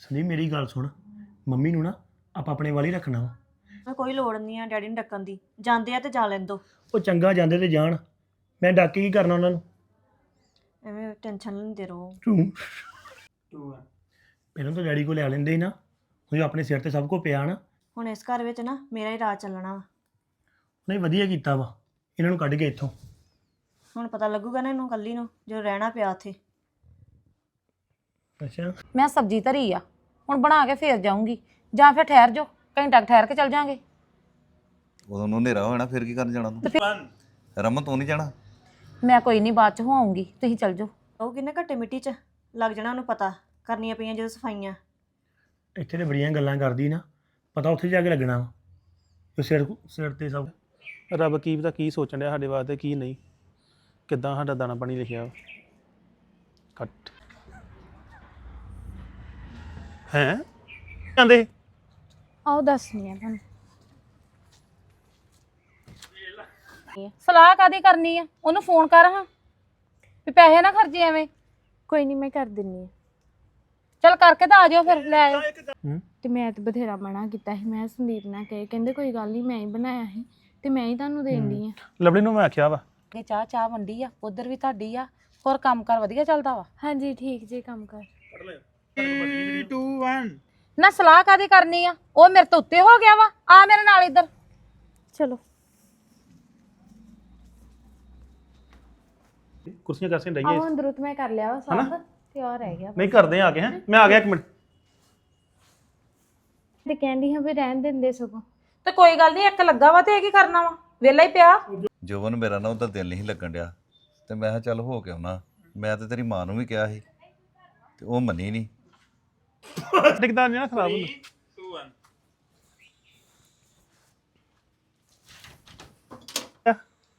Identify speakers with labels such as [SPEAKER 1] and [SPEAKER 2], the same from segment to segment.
[SPEAKER 1] ਸੰਦੀਪ ਮੇਰੀ ਗੱਲ ਸੁਣ। ਮੰਮੀ ਨੂੰ ਨਾ ਆਪਾਂ ਆਪਣੇ ਵਾਲੀ ਰੱਖਣਾ ਵਾ।
[SPEAKER 2] ਮੈਂ ਕੋਈ ਲੋੜ ਨਹੀਂ ਆ ਡੈਡੀ ਨੂੰ ਡੱਕਣ ਦੀ। ਜਾਂਦੇ ਆ ਤੇ ਜਾ ਲੈਣ ਦੋ।
[SPEAKER 1] ਉਹ ਚੰਗਾ ਜਾਂਦੇ ਤੇ ਜਾਣ। ਮੈਂ ਡੱਕ ਕੇ ਕੀ ਕਰਨਾ ਉਹਨਾਂ ਨੂੰ?
[SPEAKER 2] ਐਵੇਂ ਟੈਨਸ਼ਨ ਲੈਂਦੇ ਰਹੋ।
[SPEAKER 1] ਤੂੰ। ਪਹਿਲਾਂ ਤਾਂ ਡੈਡੀ ਕੋਲ ਲੈ ਲੈਂਦੇ ਹੀ ਨਾ। ਹੁਣ ਆਪਣੇ ਸਿਰ ਤੇ ਸਭ ਕੁਝ ਪਿਆ ਨਾ।
[SPEAKER 2] ਹੁਣ ਇਸ ਘਰ ਵਿੱਚ ਨਾ ਮੇਰਾ ਹੀ ਰਾਜ ਚੱਲਣਾ ਵਾ।
[SPEAKER 1] ਨਹੀਂ ਵਧੀਆ ਕੀਤਾ ਵਾ। ਇਹਨਾਂ ਨੂੰ ਕੱਢ ਕੇ ਇੱਥੋਂ।
[SPEAKER 2] ਹੁਣ ਪਤਾ ਲੱਗੂਗਾ ਨਾ ਇਹਨੂੰ ਕੱਲੀ ਨੂੰ ਜਦੋਂ ਰਹਿਣਾ ਪਿਆ ਉੱਥੇ।
[SPEAKER 1] ਅੱਛਾ।
[SPEAKER 3] ਮੈਂ ਸਬਜ਼ੀ ਧਰੀ ਆ ਹੁਣ ਬਣਾ ਕੇ ਫੇਰ ਜਾਊਂਗੀ। ਜਾਂ ਫਿਰ ਠਹਿਰ ਜਾਓ ਘੰਟਾ ਕੁ ਠਹਿਰ ਕੇ ਚੱਲ ਜਾਾਂਗੇ।
[SPEAKER 4] ਉਦੋਂ ਨੂੰ ਹਨੇਰਾ ਹੋ ਜਾਣਾ ਫਿਰ ਕੀ ਕਰਨ ਜਾਣਾ ਤੂੰ? ਰਮਨ ਤੂੰ ਨਹੀਂ ਜਾਣਾ?
[SPEAKER 3] ਮੈਂ ਕੋਈ ਨਹੀਂ ਬਾਅਦ ਚ ਹੋ ਆਉਂਗੀ ਤੁਸੀਂ ਚੱਲ ਜਾਓ।
[SPEAKER 2] ਉਹ ਕਿੰਨੇ ਘੱਟੇ ਮਿੱਟੀ 'ਚ? ਲੱਗ ਜਾਣਾ ਉਹਨੂੰ ਪਤਾ ਕਰਨੀਆਂ ਪਈਆਂ ਜਦੋਂ ਸਫਾਈਆਂ।
[SPEAKER 1] ਇੱਥੇ ਤੇ ਬੜੀਆਂ ਗੱਲਾਂ ਕਰਦੀ ਨਾ ਪਤਾ ਉੱਥੇ ਜਾ ਕੇ ਲੱਗਣਾ ਵਾ। ਸਿਰ ਸਿਰ ਤੇ ਸਭ।
[SPEAKER 5] ਰੱਬ ਕੀ ਪਤਾ ਕੀ ਸੋਚਣ ਡਿਆ ਸਾਡੇ ਵਾਸਤੇ ਕੀ ਨਹੀਂ। ਕਿੱਦਾਂ ਸਾਡਾ ਦਾਣਾ ਪਾਣੀ ਲਿਖਿਆ ਵਾ। ਕੱਟ ਹੈ ਕਹਿੰਦੇ
[SPEAKER 6] ਆਓ ਦੱਸਣੀ ਆ ਤੁਹਾਨੂੰ।
[SPEAKER 3] ਸਲਾਹ ਕਾਦੀ ਕਰਨੀ ਆ? ਉਹਨੂੰ ਫੋਨ ਕਰ ਹਾਂ। ਵੀ ਪੈਸੇ ਨਾ ਖਰਚੇ ਐਵੇਂ।
[SPEAKER 6] ਕੋਈ ਨਹੀਂ ਮੈਂ ਕਰ ਦਿੰਨੀ ਆ।
[SPEAKER 3] ਚੱਲ ਕਰਕੇ ਤਾਂ ਆ ਜਾਓ ਫਿਰ ਲੈ ਆਇਓ।
[SPEAKER 6] ਤੇ ਮੈਂ ਤੇ ਬਥੇਰਾ ਮਨਾ ਕੀਤਾ ਸੀ ਮੈਂ ਸੰਦੀਪ ਨਾਲ ਕਹੇ ਕਹਿੰਦੇ ਕੋਈ ਗੱਲ ਨਹੀਂ ਮੈਂ ਹੀ ਬਣਾਇਆ ਸੀ ਤੇ ਮੈਂ ਹੀ ਤੁਹਾਨੂੰ ਦੇਣੀ ਆ।
[SPEAKER 5] ਲਵਲੀ ਨੂੰ ਮੈਂ ਆਖਿਆ ਵਾ।
[SPEAKER 3] ਇਹ ਚਾਹ ਚਾਹ ਵੰਡੀ ਆ ਉਧਰ ਵੀ ਤੁਹਾਡੀ ਆ ਹੋਰ ਕੰਮ ਕਰ ਵਧੀਆ ਚੱਲਦਾ ਵਾ?
[SPEAKER 6] ਹਾਂਜੀ ਠੀਕ ਜੇ ਕੰਮ ਕਰ।
[SPEAKER 3] ਨਾ ਸਲਾਹ ਕਾਦੀ ਕਰਨੀ ਆ? ਉਹ ਮੇਰੇ ਤੋਂ ਉੱਤੇ ਹੋ ਗਿਆ ਵਾ। ਆ ਮੇਰੇ ਨਾਲ ਇੱਧਰ।
[SPEAKER 6] ਚਲੋ।
[SPEAKER 5] ਕੁਰਸੀਆਂ ਕਰਸੀਆਂ ਡਈਆਂ
[SPEAKER 6] ਆਓ ਅੰਦਰੋਂ ਤੇ ਮੈਂ ਕਰ ਲਿਆ ਵਾ ਸਾਫ਼। ਤੇ ਹੋਰ ਰਹਿ ਗਿਆ।
[SPEAKER 5] ਨਹੀਂ ਕਰਦੇ ਆ ਕੇ ਹੈ? ਮੈਂ ਆ ਗਿਆ ਇੱਕ ਮਿੰਟ।
[SPEAKER 6] ਤੇ ਕਹਿੰਦੀ ਹਾਂ ਵੀ ਰਹਿਣ ਦਿੰਦੇ ਸਗੋਂ।
[SPEAKER 3] ਤੇ ਕੋਈ ਗੱਲ ਨਹੀਂ ਇੱਕ ਲੱਗਾ ਵਾ ਤੇ ਇਹ ਕੀ ਕਰਨਾ ਵਾ? ਵਿਹਲਾ ਹੀ ਪਿਆ।
[SPEAKER 4] ਜੋਬਨ ਮੇਰਾ ਨਾ ਉਹਦਾ ਦਿਲ ਨਹੀਂ ਲੱਗਣ ਡਿਆ। ਤੇ ਮੈਂ ਕਿਹਾ ਚੱਲ ਹੋ ਕੇ ਆਉਣਾ। ਮੈਂ ਤੇ ਤੇਰੀ ਮਾਂ ਨੂੰ ਵੀ ਕਿਹਾ ਸੀ। ਤੇ ਉਹ ਮੰਨੀ ਨਹੀਂ।
[SPEAKER 5] ਟਿਕਦਾ ਨਹੀਂ ਨਾ ਖਰਾਬ ਹੁੰਦਾ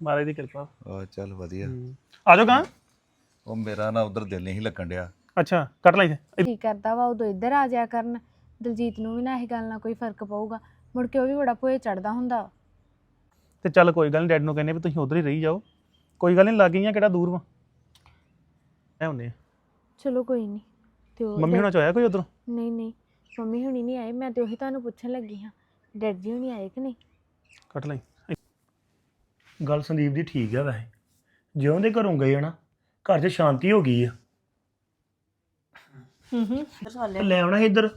[SPEAKER 5] ਮਾਰੇ ਦੀ ਕਿਰਪਾ
[SPEAKER 4] ਆ ਚੱਲ ਵਧੀਆ
[SPEAKER 5] ਆ ਜਾਓ ਕਾਂ
[SPEAKER 4] ਉਹ ਮੇਰਾ ਨਾ ਉਧਰ ਦਿਲ ਨਹੀਂ ਲੱਗਣ ਡਿਆ
[SPEAKER 5] ਅੱਛਾ ਕੱਟ ਲਈ ਤੇ।
[SPEAKER 6] ਕੀ ਕਰਦਾ ਵਾ ਉਦੋਂ ਇੱਧਰ ਆ ਜਾਇਆ ਕਰਨ। ਦਲਜੀਤ ਨੂੰ ਵੀ ਨਾ ਇਹ ਗੱਲ ਨਾਲ ਕੋਈ ਫ਼ਰਕ ਪਊਗਾ। ਮੁੜ ਕੇ ਉਹ ਵੀ ਬੜਾ ਭੋਏ ਚੜਦਾ ਹੁੰਦਾ। ਵਾ।
[SPEAKER 5] ਤੇ ਚੱਲ ਕੋਈ ਗੱਲ ਨਹੀਂ ਡੈਡ ਨੂੰ ਕਹਿੰਦੇ ਵੀ ਤੁਸੀਂ ਉਧਰ ਹੀ ਰਹੀ ਜਾਓ। ਕੋਈ ਗੱਲ ਨਹੀਂ ਲੱਗ ਗਈਆਂ ਕਿਹੜਾ ਦੂਰ ਵਾ। ਐ ਹੁੰਦੇ ਆ।
[SPEAKER 6] ਚਲੋ ਕੋਈ ਨਹੀਂ ਤੇ ਉਹ
[SPEAKER 5] ਮੰਮੀ ਹੁਣਾਂ ਚ ਆਇਆ ਕੋਈ ਉਧਰ?
[SPEAKER 6] ਨਹੀਂ ਨਹੀਂ ਮੰਮੀ ਹੁਣੀ ਨਹੀਂ ਆਏ ਮੈਂ ਤੇ ਉਹੀ ਤੁਹਾਨੂੰ ਪੁੱਛਣ ਲੱਗੀ ਹਾਂ। ਡੈਡ ਜੀ ਹੁਣੀ ਆਏ ਕਿ ਨਹੀਂ?
[SPEAKER 5] ਕੱਟ ਲਈ।
[SPEAKER 1] ਗੱਲ ਸੰਦੀਪ ਦੀ ਠੀਕ ਆ ਵੈਸੇ। ਜਿਉਂ ਦੇ ਘਰੋਂ ਗਏ ਆ ਨਾ ਘਰ 'ਚ ਸ਼ਾਂਤੀ ਹੋ ਗਈ ਆ।
[SPEAKER 2] ਹੂੰ ਹੂੰ।
[SPEAKER 1] ਲੈ ਆਉਣਾ ਸੀ ਇੱਧਰ?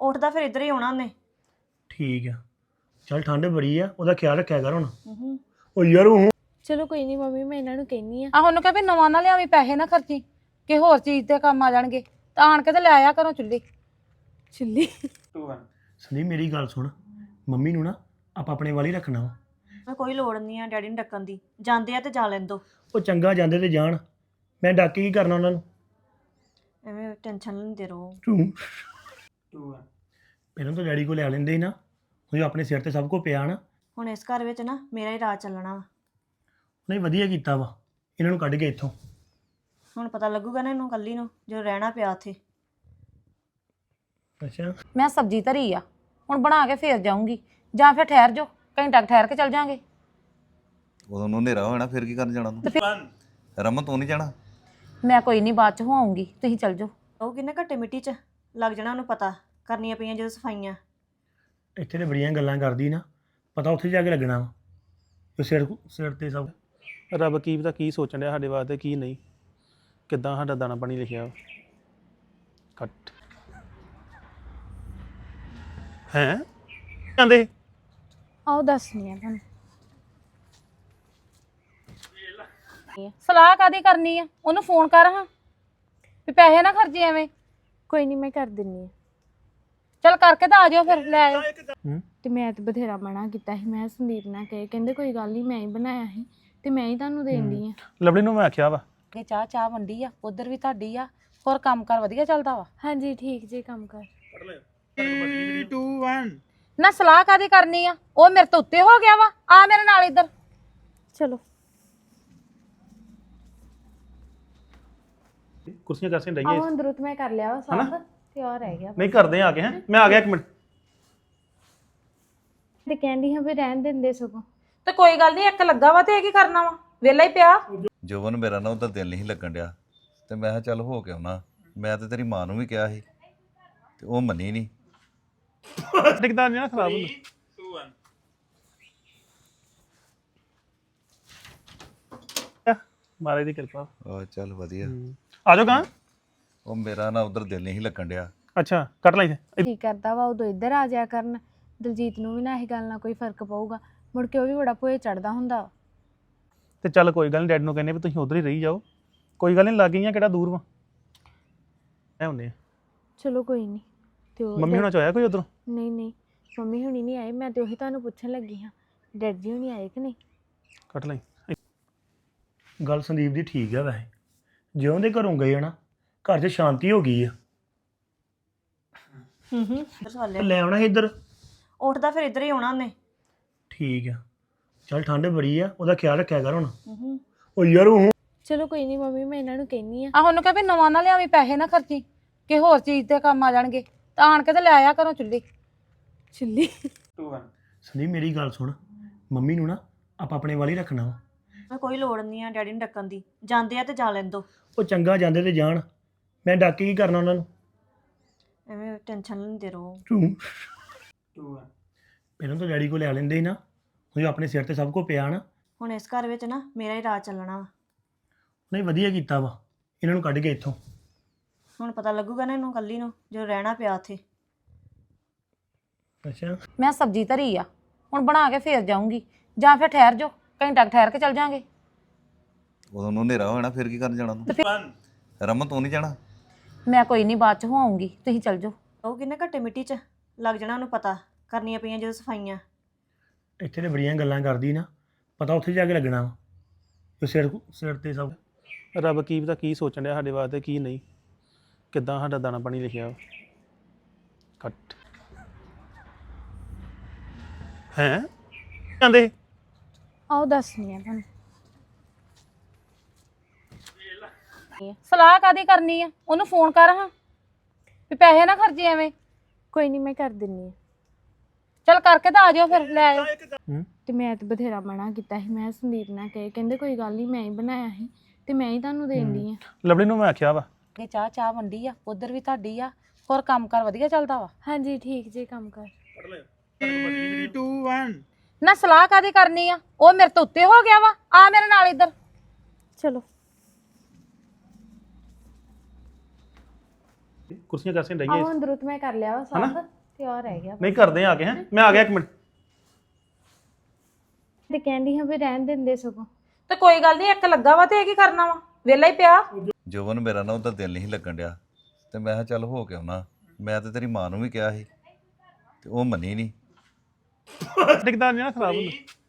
[SPEAKER 2] ਉੱਠਦਾ ਫਿਰ ਇੱਧਰ ਹੀ ਆਉਣਾ ਉਹਨੇ।
[SPEAKER 1] ਠੀਕ ਆ। ਚੱਲ ਠੰਡ ਬੜੀ ਆ ਉਹਦਾ ਖਿਆਲ ਰੱਖਿਆ ਕਰ ਹੁਣ।
[SPEAKER 2] ਹੂੰ ਹੂੰ।
[SPEAKER 1] ਉਹ ਯਾਰ ਉਹ
[SPEAKER 6] ਚਲੋ ਕੋਈ ਨਹੀਂ ਮੰਮੀ ਮੈਂ ਇਹਨਾਂ ਨੂੰ ਕਹਿੰਨੀ ਆ
[SPEAKER 3] ਆ ਉਹਨੂੰ ਕਹੇ ਵੀ ਨਵਾਂ ਨਾ ਲਿਆਵੀਂ ਪੈਸੇ ਨਾ ਖਰਚੀ ਕਿ ਹੋਰ ਚੀਜ਼ ਤੇ ਕੰਮ ਆ ਜਾਣਗੇ। ਤਾਂ ਆਣ ਕੇ ਤੇ ਲੈ ਆਇਆ ਕਰੋ ਚੁੱਲੀ
[SPEAKER 6] ਚੁੱਲੀ
[SPEAKER 1] ਸੰਦੀਪ ਮੇਰੀ ਗੱਲ ਸੁਣ। ਮੰਮੀ ਨੂੰ ਨਾ ਆਪਾਂ ਆਪਣੇ ਵਾਲੀ ਰੱਖਣਾ ਵਾ।
[SPEAKER 2] ਮੈਂ ਕੋਈ ਲੋੜ ਨਹੀਂ ਆ ਡੈਡੀ ਨੂੰ ਡੱਕਣ ਦੀ। ਜਾਂਦੇ ਆ ਤੇ ਜਾ ਲੈਣ ਦੋ।
[SPEAKER 1] ਉਹ ਚੰਗਾ ਜਾਂਦੇ ਤੇ ਜਾਣ। ਮੈਂ ਡੱਕ ਕੇ ਕੀ ਕਰਨਾ ਉਹਨਾਂ ਨੂੰ?
[SPEAKER 2] ਐਵੇਂ ਟੈਨਸ਼ਨ ਲੈਂਦੇ ਰਹੋ।
[SPEAKER 1] ਤੂੰ। ਪਹਿਲਾਂ ਤਾਂ ਡੈਡੀ ਕੋਲ ਲੈ ਲੈਂਦੇ ਹੀ ਨਾ। ਹੁਣ ਆਪਣੇ ਸਿਰ ਤੇ ਸਭ ਕੁਝ ਪਿਆ ਨਾ।
[SPEAKER 2] ਹੁਣ ਇਸ ਘਰ ਵਿੱਚ ਨਾ ਮੇਰਾ ਹੀ ਰਾਜ ਚੱਲਣਾ ਵਾ।
[SPEAKER 1] ਨਹੀਂ ਵਧੀਆ ਕੀਤਾ ਵਾ। ਇਹਨਾਂ ਨੂੰ ਕੱਢ ਕੇ ਇੱਥੋਂ।
[SPEAKER 2] ਹੁਣ ਪਤਾ ਲੱਗੂਗਾ ਨਾ ਇਹਨੂੰ ਕੱਲੀ ਨੂੰ ਜਦੋਂ ਰਹਿਣਾ ਪਿਆ ਉੱਥੇ।
[SPEAKER 1] ਅੱਛਾ।
[SPEAKER 3] ਮੈਂ ਸਬਜ਼ੀ ਧਰੀ ਆ ਹੁਣ ਬਣਾ ਕੇ ਫੇਰ ਜਾਊਂਗੀ। ਜਾਂ ਫਿਰ ਠਹਿਰ ਜਾਓ ਘੰਟਾ ਕੁ ਠਹਿਰ ਕੇ ਚੱਲ ਜਾਾਂਗੇ।
[SPEAKER 4] ਉਦੋਂ ਨੂੰ ਹਨੇਰਾ ਹੋ ਜਾਣਾ ਫਿਰ ਕੀ ਕਰਨ ਜਾਣਾ ਤੂੰ? ਰਮਨ ਤੂੰ ਨਹੀਂ ਜਾਣਾ?
[SPEAKER 3] ਮੈਂ ਕੋਈ ਨਹੀਂ ਬਾਅਦ ਚ ਹੋ ਆਉਂਗੀ ਤੁਸੀਂ ਚੱਲ ਜਾਓ।
[SPEAKER 2] ਉਹ ਕਿੰਨੇ ਘੱਟੇ ਮਿੱਟੀ 'ਚ ਲੱਗ ਜਾਣਾ ਉਹਨੂੰ ਪਤਾ ਕਰਨੀਆਂ ਪਈਆਂ ਜਦੋਂ ਸਫਾਈਆਂ।
[SPEAKER 1] ਇੱਥੇ ਤੇ ਬੜੀਆਂ ਗੱਲਾਂ ਕਰਦੀ ਨਾ ਪਤਾ ਉੱਥੇ ਜਾ ਕੇ ਲੱਗਣਾ ਵਾ। ਸਿਰ ਸਿਰ ਤੇ ਸਭ
[SPEAKER 5] ਰੱਬ ਕੀ ਪਤਾ ਕੀ ਸੋਚਣ ਡਿਆ ਸਾਡੇ ਵਾਸਤੇ ਕੀ ਨਹੀਂ। ਕਿੱਦਾਂ ਸਾਡਾ ਦਾਣਾ ਪਾਣੀ ਲਿਖਿਆ? ਵਾ। ਕੱਟ। ਹੈ? ਕਹਿੰਦੇ
[SPEAKER 6] ਆਓ ਦੱਸਣੀ ਆ ਤੁਹਾਨੂੰ।
[SPEAKER 3] ਸਲਾਹ ਕਾਦੀ ਕਰਨੀ ਆ? ਉਹਨੂੰ ਫੋਨ ਕਰ ਹਾਂ। ਵੀ ਪੈਸੇ ਨਾ ਖਰਚੇ ਐਵੇਂ।
[SPEAKER 6] ਕੋਈ ਨਹੀਂ ਮੈਂ ਕਰ ਦਿੰਨੀ ਆ।
[SPEAKER 3] ਚੱਲ ਕਰਕੇ ਤਾਂ ਆ ਜਾਓ ਫਿਰ ਲੈ ਆਇਓ।
[SPEAKER 6] ਤੇ ਮੈਂ ਤੇ ਬਥੇਰਾ ਮਨਾ ਕੀਤਾ ਸੀ। ਮੈਂ ਸੰਦੀਪ ਨਾਲ ਕਹੇ ਕਹਿੰਦੇ ਕੋਈ ਗੱਲ ਨਹੀਂ ਮੈਂ ਹੀ ਬਣਾਇਆ ਸੀ ਤੇ ਮੈਂ ਹੀ ਤੁਹਾਨੂੰ ਦੇਣੀ ਆ।
[SPEAKER 5] ਲਵਲੀ ਨੂੰ ਮੈਂ ਆਖਿਆ ਵਾ
[SPEAKER 3] ਇਹ ਚਾਹ ਚਾਹ ਵੰਡੀ ਆ ਉਧਰ ਵੀ ਤੁਹਾਡੀ ਆ ਹੋਰ ਕੰਮ ਕਰ ਵਧੀਆ ਚੱਲਦਾ ਵਾ?
[SPEAKER 6] ਹਾਂਜੀ ਠੀਕ ਜੇ ਕੰਮ ਕਰ।
[SPEAKER 3] ਨਾ ਸਲਾਹ ਕਾਦੀ ਕਰਨੀ ਆ? ਉਹ ਮੇਰੇ ਤੋਂ ਉੱਤੇ ਹੋ ਗਿਆ ਵਾ ਆ ਮੇਰੇ ਨਾਲ ਇੱਧਰ।
[SPEAKER 6] ਚਲੋ।
[SPEAKER 5] ਕੁਰਸੀਆਂ ਕਰਸੀਆਂ ਡਈਆਂ
[SPEAKER 6] ਆਓ ਅੰਦਰੋਂ ਮੈਂ ਕਰ ਲਿਆ ਵਾ ਸਾਫ਼ ਤੇ ਹੋਰ ਰਹਿ ਗਿਆ।
[SPEAKER 5] ਨਹੀਂ ਕਰਦੇ ਆ ਕੇ ਹੈ? ਮੈਂ ਆ ਗਿਆ ਇੱਕ ਮਿੰਟ।
[SPEAKER 6] ਤੇ ਕਹਿੰਦੀ ਹਾਂ ਵੀ ਰਹਿਣ ਦਿੰਦੇ ਸਗੋਂ।
[SPEAKER 3] ਤੇ ਕੋਈ ਗੱਲ ਨਹੀਂ ਇੱਕ ਲੱਗਾ ਵਾ ਤੇ ਇਹ ਕੀ ਕਰਨਾ ਵਾ? ਵਿਹਲਾ ਹੀ ਪਿਆ।
[SPEAKER 4] ਜੋਬਨ ਮੇਰਾ ਨਾ ਉਹਦਾ ਦਿਲ ਨਹੀਂ ਲੱਗਣ ਡਿਆ। ਤੇ ਮੈਂ ਕਿਹਾ ਚੱਲ ਹੋ ਕੇ ਆਉਣਾ ਮੈਂ ਤੇ ਤੇਰੀ ਮਾਂ ਨੂੰ ਵੀ ਕਿਹਾ ਸੀ। ਤੇ ਉਹ ਮੰਨੀ ਨਹੀਂ।
[SPEAKER 5] ਟਿਕਦਾ ਨਹੀਂ ਨਾ ਖਰਾਬ ਹੁੰਦਾ। ਮਾਰੇ ਦੀ ਕਿਰਪਾ।
[SPEAKER 4] ਆ ਚੱਲ ਵਧੀਆ।
[SPEAKER 5] ਆ ਜਾਓ ਕਾਂ
[SPEAKER 4] ਉਹ ਮੇਰਾ ਨਾ ਉਧਰ ਦਿਲ ਨਹੀਂ ਲੱਗਣ ਡਿਆ।
[SPEAKER 5] ਅੱਛਾ ਕੱਟ ਲਈ ਤੇ
[SPEAKER 6] ਕੀ ਕਰਦਾ ਵਾ ਉਦੋਂ ਇੱਧਰ ਆ ਜਾਇਆ ਕਰਨ। ਦਲਜੀਤ ਨੂੰ ਵੀ ਨਾ ਇਹ ਗੱਲ ਨਾਲ ਕੋਈ ਫ਼ਰਕ ਪਊਗਾ। ਮੁੜ ਕੇ ਉਹ ਵੀ ਬੜਾ ਭੋਏ ਚੜਦਾ ਹੁੰਦਾ। ਵਾ।
[SPEAKER 5] ਤੇ ਚੱਲ ਕੋਈ ਗੱਲ ਨਹੀਂ ਡੈਡ ਨੂੰ ਕਹਿੰਦੇ ਵੀ ਤੁਸੀਂ ਉਧਰ ਹੀ ਰਹੀ ਜਾਓ। ਕੋਈ ਗੱਲ ਨਹੀਂ ਲੱਗ ਗਈਆਂ ਕਿਹੜਾ ਦੂਰ ਵਾ। ਐ ਹੁੰਦੇ ਆ।
[SPEAKER 6] ਚਲੋ ਕੋਈ ਨਹੀਂ ਤੇ ਉਹ
[SPEAKER 5] ਮੰਮੀ ਹੁਣਾਂ ਚ ਆਇਆ ਕੋਈ ਉਧਰ?
[SPEAKER 6] ਨਹੀਂ ਨਹੀਂ। ਮੰਮੀ ਹੁਣੀ ਨਹੀਂ ਆਏ ਮੈਂ ਤੇ ਉਹੀ ਤੁਹਾਨੂੰ ਪੁੱਛਣ ਲੱਗੀ ਹਾਂ। ਡੈਡ ਜੀ ਹੁਣੀ ਆਏ ਕਿ ਨਹੀਂ?
[SPEAKER 5] ਕੱਟ ਲਈ।
[SPEAKER 1] ਗੱਲ ਸੰਦੀਪ ਦੀ ਠੀਕ ਆ ਵੈਸੇ। ਜਿਉਂ ਦੇ ਘਰੋਂ ਗਏ ਆ ਨਾ ਘਰ 'ਚ ਸ਼ਾਂਤੀ ਹੋ ਗਈ ਆ।
[SPEAKER 2] ਹੂੰ ਹੂੰ।
[SPEAKER 1] ਲੈ ਆਉਣਾ ਸੀ ਇੱਧਰ।
[SPEAKER 2] ਉੱਠਦਾ ਫਿਰ ਇੱਧਰ ਹੀ ਆਉਣਾ ਉਹਨੇ।
[SPEAKER 1] ਠੀਕ ਆ। ਚੱਲ ਠੰਡ ਬੜੀ ਆ ਉਹਦਾ ਖਿਆਲ ਰੱਖਿਆ ਕਰ ਹੁਣ। ਉਹ ਯਾਰ ਉਹ
[SPEAKER 6] ਚਲੋ ਕੋਈ ਨਹੀਂ ਮੰਮੀ ਮੈਂ ਇਹਨਾਂ ਨੂੰ ਕਹਿੰਨੀ ਆ।
[SPEAKER 3] ਆ ਉਹਨੂੰ ਕਹੇ ਵੀ ਨਵਾਂ ਨਾ ਲਿਆਵੀਂ ਪੈਸੇ ਨਾ ਖਰਚੀ ਕਿ ਹੋਰ ਚੀਜ਼ ਤੇ ਕੰਮ ਆ ਜਾਣਗੇ। ਤਾਂ ਆਣ ਕੇ ਤੇ ਲੈ ਆਇਆ ਕਰੋ ਚੁੱਲੀ
[SPEAKER 6] ਚੁੱਲੀ
[SPEAKER 1] ਸੰਦੀਪ ਮੇਰੀ ਗੱਲ ਸੁਣ। ਮੰਮੀ ਨੂੰ ਨਾ ਆਪਾਂ ਆਪਣੇ ਵਾਲੀ ਰੱਖਣਾ ਵਾ।
[SPEAKER 2] ਮੈਂ ਕੋਈ ਲੋੜ ਨਹੀਂ ਆ ਡੈਡੀ ਨੂੰ ਡੱਕਣ ਦੀ। ਜਾਂਦੇ ਆ ਤੇ ਜਾ ਲੈਣ ਦੋ।
[SPEAKER 1] ਉਹ ਚੰਗਾ ਜਾਂਦੇ ਤੇ ਜਾਣ। ਮੈਂ ਡੱਕ ਕੇ ਕੀ ਕਰਨਾ ਉਹਨਾਂ ਨੂੰ?
[SPEAKER 2] ਐਵੇਂ ਟੈਨਸ਼ਨ ਲੈਂਦੇ ਰਹੋ।
[SPEAKER 1] ਤੂੰ। ਪਹਿਲਾਂ ਤਾਂ ਡੈਡੀ ਕੋਲ ਲੈ ਲੈਂਦੇ ਸੀ ਨਾ। ਉਹ ਆਪਣੇ ਸਿਰ ਤੇ ਸਭ ਕੁਝ ਪਿਆ ਨਾ।
[SPEAKER 2] ਹੁਣ ਇਸ ਘਰ ਵਿੱਚ ਨਾ ਮੇਰਾ ਹੀ ਰਾਜ ਚੱਲਣਾ ਵਾ।
[SPEAKER 1] ਨਹੀਂ ਵਧੀਆ ਕੀਤਾ ਵਾ। ਇਹਨਾਂ ਨੂੰ ਕੱਢ ਕੇ ਇੱਥੋਂ।
[SPEAKER 2] ਹੁਣ ਪਤਾ ਲੱਗੂਗਾ ਨਾ ਇਹਨੂੰ ਕੱਲੀ ਨੂੰ ਜਦੋਂ ਰਹਿਣਾ ਪਿਆ ਉੱਥੇ।
[SPEAKER 1] ਅੱਛਾ।
[SPEAKER 3] ਮੈਂ ਸਬਜ਼ੀ ਧਰੀ ਆ। ਹੁਣ ਬਣਾ ਕੇ ਫੇਰ ਜਾਊਂਗੀ। ਜਾਂ ਫਿਰ ਠਹਿਰ ਜਾਓ। ਘੰਟਾ ਕੁ ਠਹਿਰ ਕੇ ਚੱਲ ਜਾਾਂਗੇ।
[SPEAKER 4] ਉਦੋਂ ਨੂੰ ਹਨੇਰਾ ਹੋਣਾ ਫਿਰ ਕੀ ਕਰਨ ਜਾਣਾ ਤੂੰ ਰਮਨ ਤੂੰ ਨਹੀਂ ਜਾਣਾ?
[SPEAKER 3] ਮੈਂ ਕੋਈ ਨਹੀਂ ਬਾਅਦ ਚ ਹੋ ਆਉਂਗੀ ਤੁਸੀਂ ਚੱਲ ਜਾਓ।
[SPEAKER 2] ਉਹ ਕਿੰਨੇ ਘੱਟੇ ਮਿੱਟੀ 'ਚ? ਲੱਗ ਜਾਣਾ ਉਹਨੂੰ ਪਤਾ। ਕਰਨੀਆਂ ਪਈਆਂ ਜਦੋਂ ਸਫਾਈਆਂ।
[SPEAKER 1] ਇੱਥੇ ਤੇ ਬੜੀਆਂ ਗੱਲਾਂ ਕਰਦੀ ਨਾ ਪਤਾ ਉੱਥੇ ਜਾ ਕੇ ਲੱਗਣਾ ਵਾ ਸਿਰ ਸਿਰ ਤੇ ਸਭ।
[SPEAKER 5] ਰੱਬ ਕੀ ਪਤਾ ਕੀ ਸੋਚਣ ਡਿਆ ਸਾਡੇ ਵਾਸਤੇ ਕੀ ਨਹੀਂ ਕਿੱਦਾਂ ਸਾਡਾ ਦਾਣਾ ਪਾਣੀ ਲਿਖਿਆ ਵਾ। ਕੱਟ। ਹੈ? ਕਹਿੰਦੇ
[SPEAKER 6] ਆਓ ਦੱਸਨੀ ਆ ਤੁਹਾਨੂੰ।
[SPEAKER 3] ਸਲਾਹ ਕਾਦੀ ਕਰਨੀ ਆ? ਉਹਨੂੰ ਫੋਨ ਕਰ ਹਾਂ ਵੀ ਪੈਸੇ ਨਾ ਖਰਚੀ ਐਵੇਂ।
[SPEAKER 6] ਕੋਈ ਨਹੀਂ ਮੈਂ ਕਰ ਦਿੰਨੀ ਆ।
[SPEAKER 3] ਚੱਲ ਕਰਕੇ ਤਾਂ ਆ ਜਾਓ ਫਿਰ ਲੈ ਆਇਓ।
[SPEAKER 6] ਤੇ ਮੈਂ ਤੇ ਬਥੇਰਾ ਮਨਾ ਕੀਤਾ ਸੀ ਮੈਂ ਸੰਦੀਪ ਨਾਲ ਕਹੇ ਕਹਿੰਦੇ ਕੋਈ ਗੱਲ ਨਹੀਂ ਮੈਂ ਹੀ ਬਣਾਇਆ ਸੀ ਤੇ ਮੈਂ ਹੀ ਤੁਹਾਨੂੰ ਦੇਣੀ ਆ।
[SPEAKER 5] ਲਵਲੀ ਨੂੰ ਮੈਂ ਆਖਿਆ ਵਾ।
[SPEAKER 3] ਇਹ ਚਾਹ ਚਾਹ ਵੰਡੀ ਆ ਉਧਰ ਵੀ ਤੁਹਾਡੀ ਆ ਹੋਰ ਕੰਮ ਕਰ ਵਧੀਆ ਚੱਲਦਾ ਵਾ?
[SPEAKER 6] ਹਾਂਜੀ ਠੀਕ ਜੇ ਕੰਮ ਕਰ।
[SPEAKER 3] ਨਾ ਸਲਾਹ ਕਾਦੀ ਕਰਨੀ ਆ? ਉਹ ਮੇਰੇ ਤੋਂ ਉੱਤੇ ਹੋ ਗਿਆ ਵਾ ਆ ਮੇਰੇ ਨਾਲ ਇੱਧਰ।
[SPEAKER 6] ਚਲੋ।
[SPEAKER 5] ਕੁਰਸੀਆਂ ਕਰਸੀਆਂ ਡਾਈਏ।
[SPEAKER 6] ਆਓ ਅੰਦਰੋਂ ਤੇ ਮੈਂ ਕਰ ਲਿਆ ਵਾ ਸਾਫ਼। ਤੇ ਆ ਰਹਿ ਗਿਆ
[SPEAKER 5] ਨਹੀਂ ਕਰਦੇ ਆ ਕੇ ਹੈ। ਮੈਂ ਆ ਗਿਆ ਇੱਕ ਮਿੰਟ।
[SPEAKER 6] ਤੇ ਕਹਿੰਦੀ ਹਾਂ ਵੀ ਰਹਿਣ ਦਿੰਦੇ ਸਗੋਂ।
[SPEAKER 3] ਤੇ ਕੋਈ ਗੱਲ ਨਹੀਂ ਇੱਕ ਲੱਗਾ ਵਾ ਤੇ ਇਹ ਕੀ ਕਰਨਾ ਵਾ? ਵਿਹਲਾ ਹੀ ਪਿਆ।
[SPEAKER 4] ਜੋਬਨ ਮੇਰਾ ਨਾ ਉਹਦਾ ਦਿਲ ਨਹੀਂ ਲੱਗਣ ਡਿਆ। ਤੇ ਮੈਂ ਕਿਹਾ ਚੱਲ ਹੋ ਕੇ ਆਉਣਾ। ਮੈਂ ਤੇ ਤੇਰੀ ਮਾਂ ਨੂੰ ਵੀ ਕਿਹਾ ਸੀ। ਤੇ ਉਹ ਮੰਨੀ ਨਹੀਂ।
[SPEAKER 5] ਟਿਕਦਾ ਨਹੀਂ ਨਾ ਖਰਾਬ ਹੁੰਦਾ।